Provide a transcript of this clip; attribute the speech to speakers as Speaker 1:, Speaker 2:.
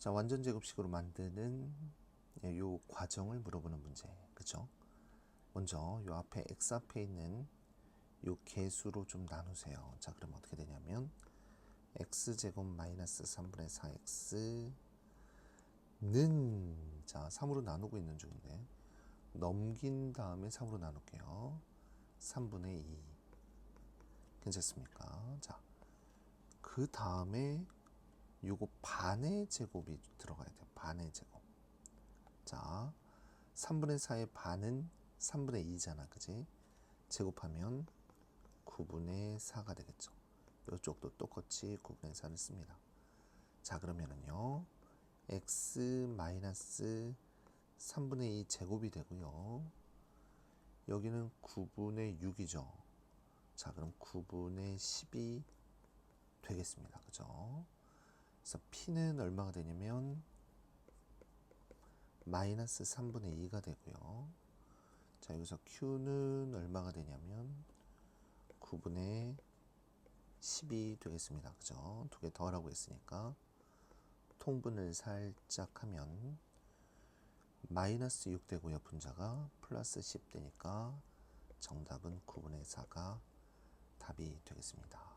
Speaker 1: 자, 완전 제곱식으로 만드는 예, 요 과정을 물어보는 문제. 그죠? 먼저 요 앞에 x 앞에 있는 요 개수로 좀 나누세요. 자, 그럼 어떻게 되냐면 x제곱 마이너스 3분의 4x 는, 자, 3으로 나누고 있는 중인데, 넘긴 다음에 3으로 나눌게요. 3분의 2. 괜찮습니까? 자, 그 다음에 요거 반의 제곱이 들어가야 돼요. 반의 제곱. 자, 3분의 4의 반은 3분의 2잖아. 그지? 제곱하면 9분의 4가 되겠죠. 이쪽도 똑같이 9분의 4를 씁니다. 자, 그러면은요. x 마이너스 3분의 2 제곱이 되고요. 여기는 9분의 6이죠. 자, 그럼 9분의 10이 되겠습니다. 그죠? 그래서 p는 얼마가 되냐면 마이너스 3분의 2가 되고요. 자, 여기서 q는 얼마가 되냐면 9분의 10이 되겠습니다. 그죠? 두 개 더하라고 했으니까 통분을 살짝 하면 마이너스 6 되고요. 분자가 플러스 10 되니까 정답은 9분의 4가 답이 되겠습니다.